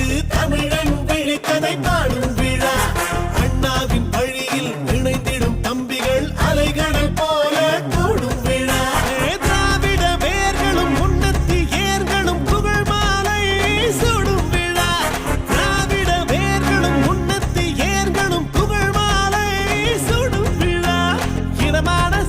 இது தமிழன் விழித்ததை பாடும் விழா. அண்ணாவின் வழியில் இணைந்திடும் தம்பிகள் அலைகடல் போல கூடும் விழா. திராவிட வேர்களும் உன்னத்தி ஏர்களும் புகழ் மாலை சூடும் விழா. திராவிட வேர்களும் உன்னத்தி ஏர்களும் புகழ் மாலை சூடும் விழா. இரமான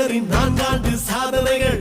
கலைஞரின் நான்காண்டு சாதனைகள்.